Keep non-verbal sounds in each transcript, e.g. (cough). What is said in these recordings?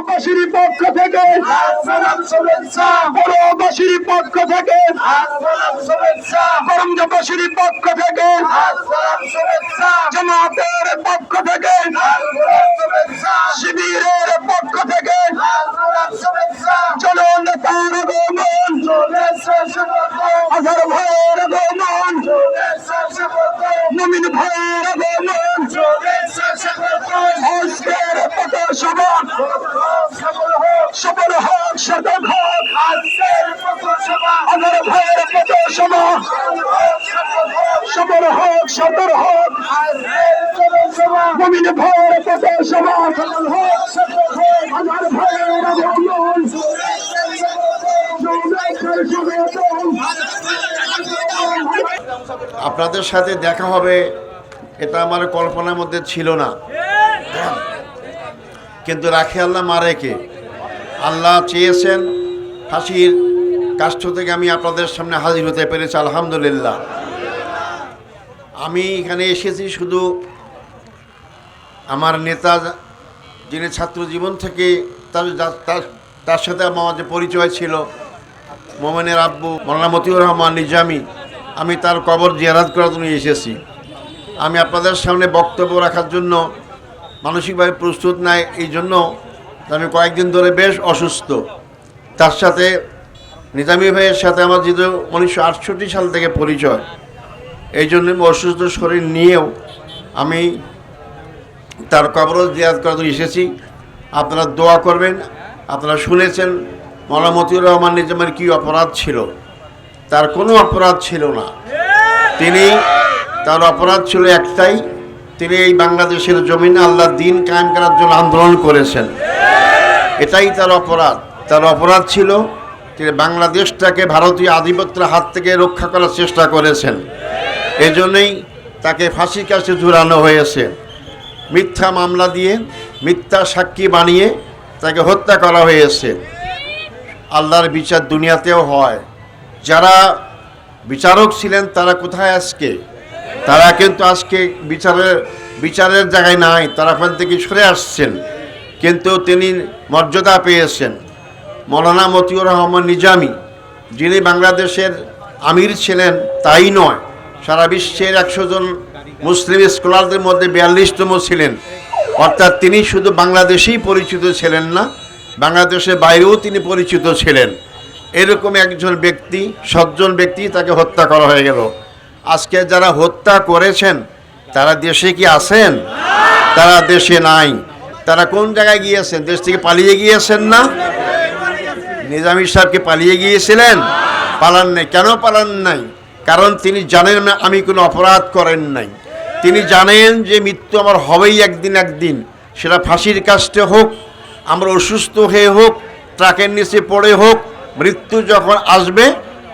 বড়বাসীর পক্ষ থেকে। বড়বাসীর পক্ষ থেকে। করমজাবাসীর পক্ষ থেকে। জামাতের পক্ষ থেকে। শিবিরের পক্ষ থেকে। চলুন তার আগমন। আধার ভাইয়ের আগমন। নমিন ভাইয়ের আগমন। আজকের পথ সভা সফল হোক সাধক হোক আধার ভাইয়ের পথ সভা সফল হোক সদর হোক আপনাদের সাথে দেখা হবে, এটা আমার কল্পনার মধ্যে ছিল না। কিন্তু রাখে আল্লাহ মারেকে আল্লাহ চেয়েছেন ফাঁসির কাষ্ঠ থেকে আমি আপনাদের সামনে হাজির হতে পেরেছি, আলহামদুলিল্লাহ। আমি এখানে এসেছি শুধু আমার নেতা যিনি ছাত্র জীবন থেকে তার তার সাথে আমার যে পরিচয় ছিল, মোমেনের আব্বু মৌলানা মতিউর রহমান নিজামি, আমি তার কবর জিয়ারাত করার জন্য এসেছি। আমি আপনাদের সামনে বক্তব্য রাখার জন্য মানসিকভাবে প্রস্তুত নাই এই জন্য আমি কয়েকদিন ধরে বেশ অসুস্থ। তার সাথে নিজামি ভাইয়ের সাথে আমার যেহেতু উনিশশো আটষট্টি সাল থেকে পরিচয় এই জন্য অসুস্থ শরীর নিয়েও আমি তার কবর জিয়াদ করার জন্য এসেছি। আপনারা দোয়া করবেন, আপনারা শুনেছেন মতিউর রহমান নিজামের কী অপরাধ ছিল? তার কোনো অপরাধ ছিল না। তিনি, তার অপরাধ ছিল একটাই, তিনি এই বাংলাদেশের জমিনে আল্লাহ দিন কায়েম করার জন্য আন্দোলন করেছেন। এটাই তার অপরাধ। তার অপরাধ ছিল, তিনি বাংলাদেশটাকে ভারতীয় আধিপত্যের হাত থেকে রক্ষা করার চেষ্টা করেছেন। এজন্যই তাকে ফাঁসির কাছে ঝুরানো হয়েছে। মিথ্যা মামলা দিয়ে, মিথ্যা সাক্ষী বানিয়ে তাকে হত্যা করা হয়েছে। আল্লাহর বিচার দুনিয়াতেও হয়। যারা বিচারক ছিলেন, তারা কোথায় আজকে? তারা কিন্তু আজকে বিচারের বিচারের জায়গায় নাই, তারা ওখান থেকে সরে আসছেন। কিন্তু তিনি মর্যাদা পেয়েছেন। মৌলানা মতিউর রহমান নিজামি, যিনি বাংলাদেশের আমির ছিলেন, তাই নয়। সারা বিশ্বের একশো জন মুসলিম স্কলারদের মধ্যে বিয়াল্লিশতম ছিলেন। অর্থাৎ তিনি শুধু বাংলাদেশেই পরিচিত ছিলেন না, বাংলাদেশের বাইরেও তিনি পরিচিত ছিলেন। এরকম একজন ব্যক্তি সজ্জন ব্যক্তি তাকে হত্যা করা হয়ে গেল। আজকে যারা হত্যা করেছেন, তারা দেশে কি আছেন? তারা দেশে নাই। তারা কোন জায়গায় গিয়েছেন? দেশ থেকে পালিয়ে গিয়েছেন না? নিজামী সাহেবকে পালিয়ে গিয়েছিলেন? পালান নাই। কেন পালান নাই? কারণ তিনি জানেন না আমি কোনো অপরাধ করেন নাই। তিনি জানেন যে মৃত্যু আমার হবেই একদিন একদিন। সেটা ফাঁসির কাজটা হোক, আমরা অসুস্থ হয়ে হোক, ট্রাকের নিচে পড়ে হোক, মৃত্যু যখন আসবে,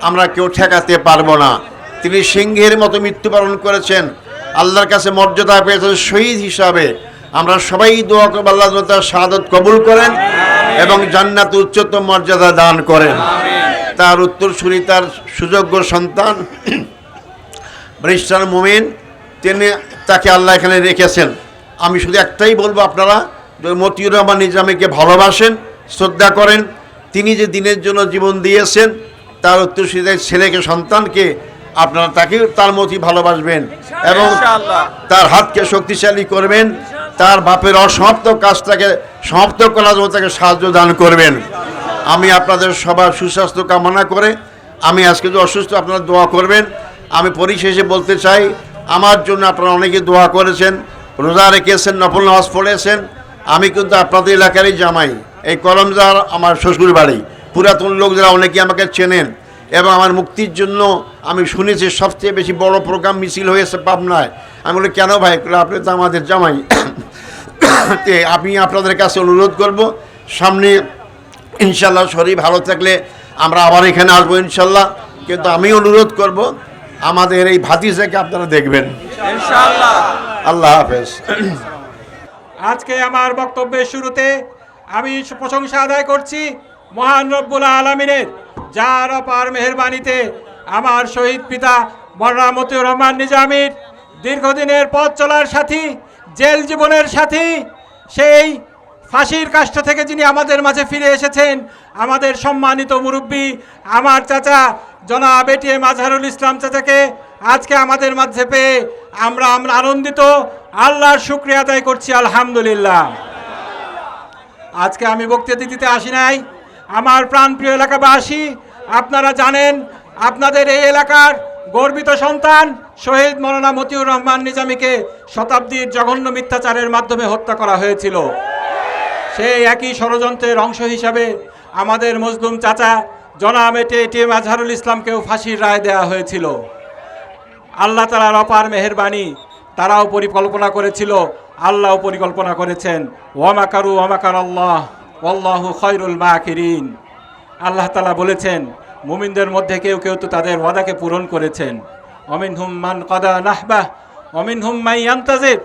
আমরা কেউ ঠেকাতে পারব না। তিনি সিংহের মতো মৃত্যুবরণ করেছেন। আল্লাহর কাছে মর্যাদা পেয়েছেন শহীদ হিসাবে। আমরা সবাই দোয়া করব, আল্লাহ তার শাহাদত কবুল করেন এবং জান্নাত উচ্চতম মর্যাদা দান করেন। তার উত্তরসূরি, তার সুযোগ্য সন্তান (clears throat) ব্রিস্টার মোমেন তিনি তাকে আল্লাহ এখানে রেখেছেন। আমি শুধু একটাই বলব আপনারা যে মতিউর রহমান নিজামীকে ভালোবাসেন শ্রদ্ধা করেন। তিনি যে দিনের জন্য জীবন দিয়েছেন তার উত্তরসূরিদের ছেলেকে সন্তানকে আপনারা তাকে তার মতই ভালোবাসবেন এবং তার হাতকে শক্তিশালী করবেন তার বাপের অসমাপ্ত কাজটাকে সমাপ্ত করার জন্য তাকে সাহায্য দান করবেন। আমি আপনাদের সবার সুস্বাস্থ্য কামনা করে আমি আজকে যে অসুস্থ আপনারা দোয়া করবেন। আমি পরিশেষে বলতে চাই আমার জন্য আপনারা অনেকে দোয়া করেছেন, রোজা রেখেছেন, নফল নামাজ পড়েছেন। আমি কিন্তু আপনাদের এলাকারই জামাই। এই কলমজার আমার শ্বশুর বাড়ি পুরাতন লোক যারা অনেকে আমাকে চেনেন এবং আমার মুক্তির জন্য আমি শুনেছি সবচেয়ে বেশি বড় প্রোগ্রাম মিছিল হয়েছে পাবনায়। আমি বলি, কেন ভাই? আপনি তো আমাদের জামাই। (coughs) তে আমি আপনাদের কাছে অনুরোধ করব, সামনে ইনশাল্লাহ শরীর ভালো থাকলে আমরা আবার এখানে আসব ইনশাল্লাহ। কিন্তু আমি অনুরোধ করব আমাদের এই ভাতিজাকে আপনারা দেখবেন। আল্লাহ হাফেজ। আজকে আমার বক্তব্যের শুরুতে আমি প্রশংসা আদায় করছি মহান রব্বুল আলমিনের। যার অপার মেহরবানিতে আমার শহীদ পিতা মরনা মতিউর রহমান নিজামির দীর্ঘদিনের পথ চলার সাথী জেল জীবনের সাথী সেই ফাঁসির কাষ্ট থেকে যিনি আমাদের মাঝে ফিরে এসেছেন আমাদের সম্মানিত মুরব্বী আমার চাচা জনাব এটিএম আজহারুল ইসলাম চাচাকে আজকে আমাদের মাঝে পেয়ে আমরা আমরা আনন্দিত। আল্লাহর শুক্রিয়া আদায় করছি, আলহামদুলিল্লাহ। আজকে আমি বক্তৃতা দিতে আসি নাই। আমার প্রাণপ্রিয় এলাকাবাসী, আপনারা জানেন, আপনাদের এই এলাকার গর্বিত সন্তান শহীদ মৌলানা মতিউর রহমান নিজামীকে শতাব্দীর জঘন্য মিথ্যাচারের মাধ্যমে হত্যা করা হয়েছিল। সেই একই ষড়যন্ত্রের অংশ হিসাবে আমাদের মজলুম চাচা জনাব এটে এটিএম আজহারুল ইসলামকেও ফাঁসির রায় দেওয়া হয়েছিল। আল্লাহ তালার অপার মেহেরবানি তারাও পরিকল্পনা করেছিল, আল্লাহও পরিকল্পনা করেছেন। ওয়ামাকারু ওয়ামাকার আল্লাহ আল্লাহু খৈরুল মাকিরিন। আল্লাহ তালা বলেছেন, মুমিনদের মধ্যে কেউ কেউ তো তাদের ওয়াদাকে পূরণ করেছেন। অমিন হুম মান কদা নাহবাহ অমিন হুম মাই আন্তাজির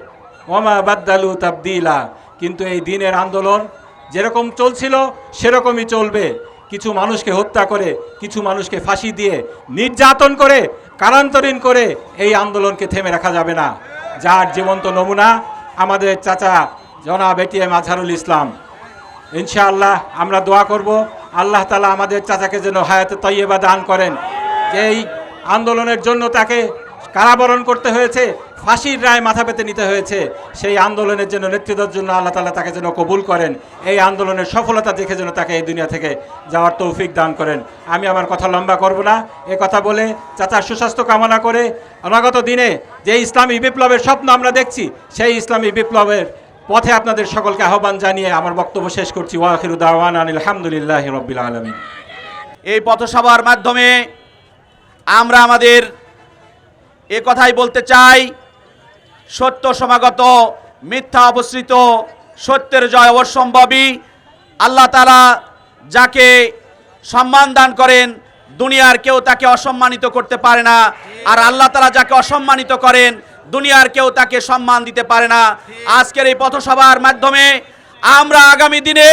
ওমা বাদ্দালু তাবদিলা। কিন্তু এই দিনের আন্দোলন যেরকম চলছিল, সেরকমই চলবে। কিছু মানুষকে হত্যা করে, কিছু মানুষকে ফাঁসি দিয়ে নির্যাতন করে, কারান্তরীণ করে এই আন্দোলনকে থেমে রাখা যাবে না। যার জীবন্ত নমুনা আমাদের চাচা জনাব এটিএম আজহারুল ইসলাম। ইনশাআল্লাহ আমরা দোয়া করব, আল্লাহ তালা আমাদের চাচাকে যেন হায়াতে তৈয়বা দান করেন। এই আন্দোলনের জন্য তাকে কারাবরণ করতে হয়েছে ফাঁসির রায় মাথা পেতে নিতে হয়েছে। সেই আন্দোলনের জন্য, নেতৃত্বের জন্য আল্লাহ তালা তাকে যেন কবুল করেন। এই আন্দোলনের সফলতা দেখে যেন তাকে এই দুনিয়া থেকে যাওয়ার তৌফিক দান করেন। আমি আমার কথা লম্বা করব না। এ কথা বলে চাচার সুস্বাস্থ্য কামনা করে অনাগত দিনে যে ইসলামী বিপ্লবের স্বপ্ন আমরা দেখছি, সেই ইসলামী বিপ্লবের পথে আপনাদের সকলকে আহ্বান জানিয়ে আমার বক্তব্য শেষ করছি। ওয়াখিরু দাওয়ান আলহামদুলিল্লাহ রবিল আলমিন। এই পথসভার মাধ্যমে আমরা আমাদের এ কথাই বলতে চাই সত্য সমাগত, মিথ্যা অবস্থিত সত্যের জয় অবশ্যম্ভাবী আল্লাহ তালা যাকে সম্মান দান করেন, দুনিয়ার কেউ তাকে অসম্মানিত করতে পারে না। আর আল্লাহ তালা যাকে অসম্মানিত করেন, দুনিয়ার কেউ তাকে সম্মান দিতে পারে না। আজকের এই পথসভার মাধ্যমে আমরা আগামী দিনে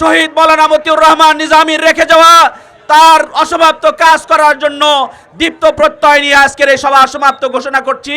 শহীদ মৌলানা মতিউর রহমান নিজামির রেখে যাওয়া, তার অসমাপ্ত কাজ করার জন্য দীপ্ত প্রত্যয় নিয়ে আজকের এই সভা সমাপ্ত ঘোষণা করছি।